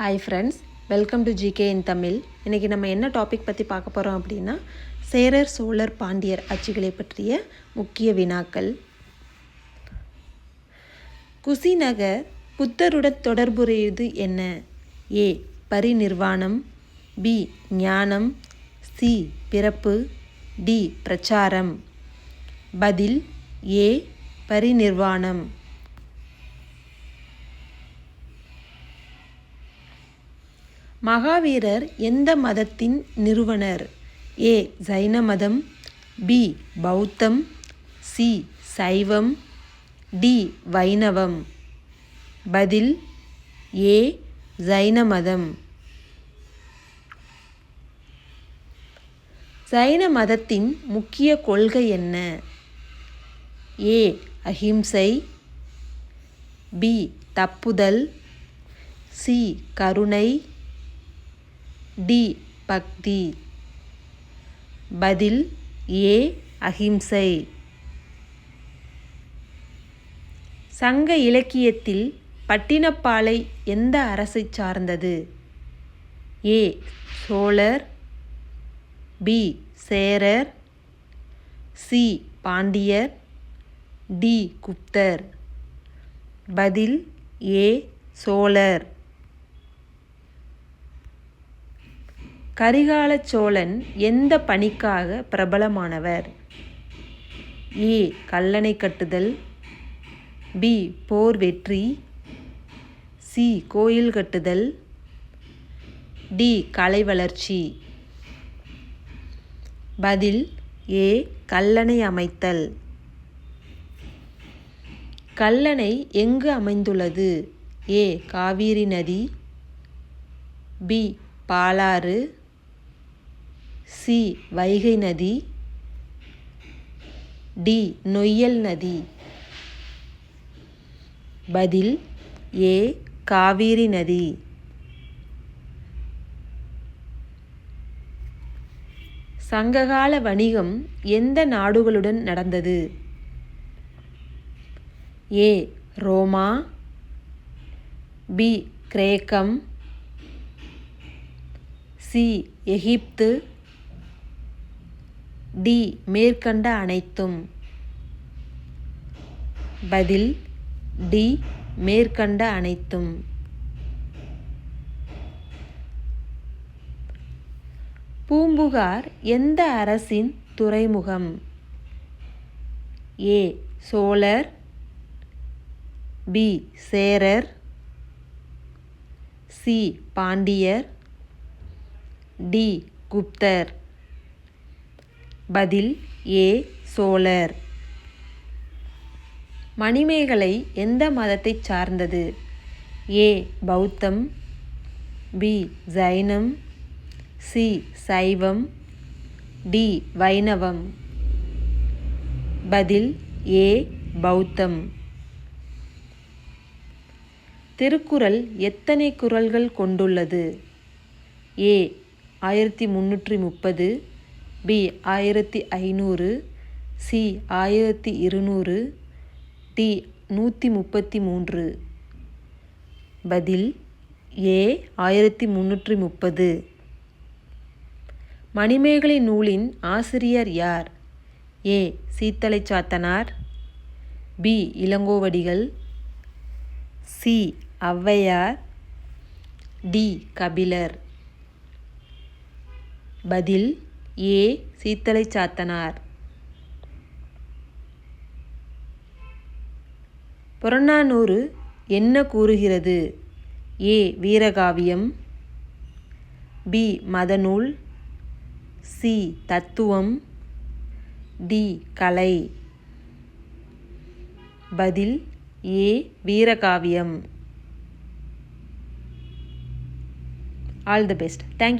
Hi friends welcome to GK in Tamil இன்றைக்கி நம்ம என்ன டாபிக் பற்றி பார்க்க போகிறோம் அப்படின்னா சேரர் சோழர் பாண்டியர் ஆட்சிகளை பற்றிய முக்கிய வினாக்கள். குசிநகர் புத்தருடன் தொடர்புடையது என்ன? ஏ பரிநிர்வாணம் பி ஞானம் சி பிறப்பு டி பிரச்சாரம். பதில் ஏ பரிநிர்வாணம். மகாவீரர் எந்த மதத்தின் நிறுவனர்? ஏ. ஜைன மதம் பி. பௌத்தம் சி. சைவம் டி. வைணவம். பதில் ஏ. ஜைன மதம். ஜைன மதத்தின் முக்கிய கொள்கை என்ன? ஏ. அஹிம்சை பி. தப்புதல் சி. கருணை டி பக்தி. பதில் ஏ அஹிம்சை. சங்க இலக்கியத்தில் பட்டினப்பாலை எந்த அரசை சார்ந்தது? ஏ சோழர். பி சேரர். சி பாண்டியர். டி குப்தர். பதில் ஏ சோழர். கரிகால சோழன் எந்த பணிக்காக பிரபலமானவர்? ஏ. கல்லணை கட்டுதல். பி. போர் வெற்றி. சி. கோயில் கட்டுதல். டி. கலை வளர்ச்சி. பதில் ஏ. கல்லணை அமைத்தல். கல்லணை எங்கு அமைந்துள்ளது? ஏ. காவிரி நதி. பி. பாலாறு. சி வைகை நதி. டி நொய்யல் நதி. பதில் ஏ காவிரி நதி. சங்ககால வணிகம் எந்த நாடுகளுடன் நடந்தது? ஏ ரோமா. பி கிரேக்கம். சி எகிப்து. டி மேற்கண்ட அனைத்தும். பதில் டி மேற்கண்ட அனைத்தும். பூம்புகார் எந்த அரசின் துறைமுகம்? ஏ சோழர். பி சேரர். சி பாண்டியர். டி குப்தர். பதில் ஏ சோழர். மணிமேகலை எந்த மதத்தை சார்ந்தது? ஏ பௌத்தம் பி ஜைனம் சி சைவம் டி வைணவம். பதில் ஏ பௌத்தம். திருக்குறள் எத்தனை குரல்கள் கொண்டுள்ளது? ஏ ஆயிரத்தி முன்னூற்றி முப்பது பி ஆயிரத்தி ஐநூறு சி ஆயிரத்தி இருநூறு டி நூற்றி முப்பத்தி மூன்று. பதில் ஏ ஆயிரத்தி முன்னூற்றி முப்பது. மணிமேகலை நூலின் ஆசிரியர் யார்? A Seethalai Sathanar. B Ilangovadigal. C Avvaiyar. D Kapilar. பதில் ஏ சீத்தலை சாத்தனார். புறநானூறு என்ன கூறுகிறது? ஏ வீரகாவியம் பி மதநூல் சி தத்துவம் டி கலை. பதில் A வீரகாவியம். All the best. Thank you